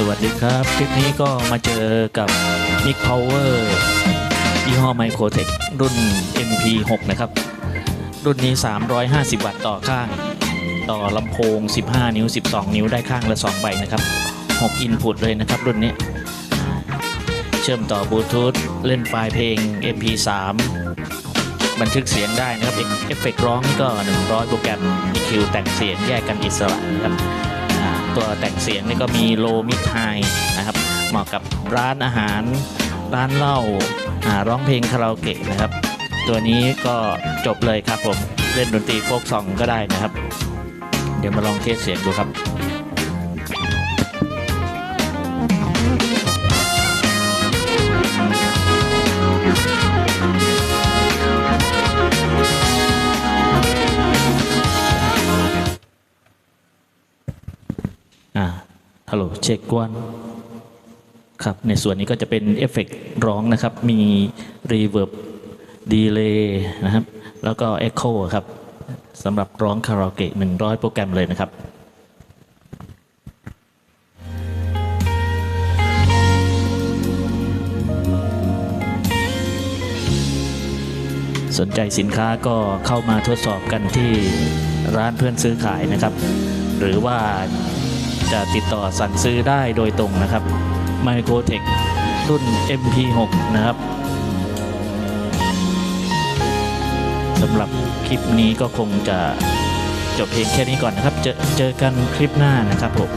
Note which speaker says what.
Speaker 1: สวัสดีครับ คลิปนี้ก็มาเจอกับ Mic Power ยี่ห้อ Microtech รุ่น MP6 นะครับ รุ่นนี้ 350 วัตต์ต่อข้าง ต่อลำโพง 15 นิ้ว 12 นิ้วได้ข้างละ 2 ใบนะครับ6อินพุตเลยนะครับรุ่นนี้ เชื่อมต่อบลูทูธเล่นไฟล์เพลง MP3 บันทึกเสียงได้นะครับ เอฟเฟกต์ร้องนี่ก็ 100 โปรแกรม EQ แต่งเสียงแยกกันอิสระนะครับ ตัวแต่งเสียงนี่ก็มีโลมิดไฮนะครับ เหมาะกับร้านอาหาร ร้านเหล้าอ่าร้องเพลงคาราโอเกะนะครับ ตัวนี้ก็จบเลยครับผม เล่นดนตรีโฟกซองก็ได้นะครับ เดี๋ยวมาลองเทสเสียงดูครับ อ่าฮัลโหลเช็คกวนครับ ในส่วนนี้ก็จะเป็นเอฟเฟกตร้องนะครับ มีรีเวิร์บดีเลย์นะครับ แล้วก็เอ็กโคครับสำหรับร้องคาราโอเกะ100 โปรแกรมเลยนะครับสนใจสินค้าก็เข้ามาทดสอบกันที่ร้านเพื่อนซื้อขายนะครับ หรือว่า จะติดต่อสั่งซื้อได้โดยตรงนะครับ Microtech รุ่น MP6 นะครับสำหรับคลิปนี้ก็คงจะจบเพียงแค่นี้ก่อนนะครับ เจอเจอกันคลิปหน้านะครับผม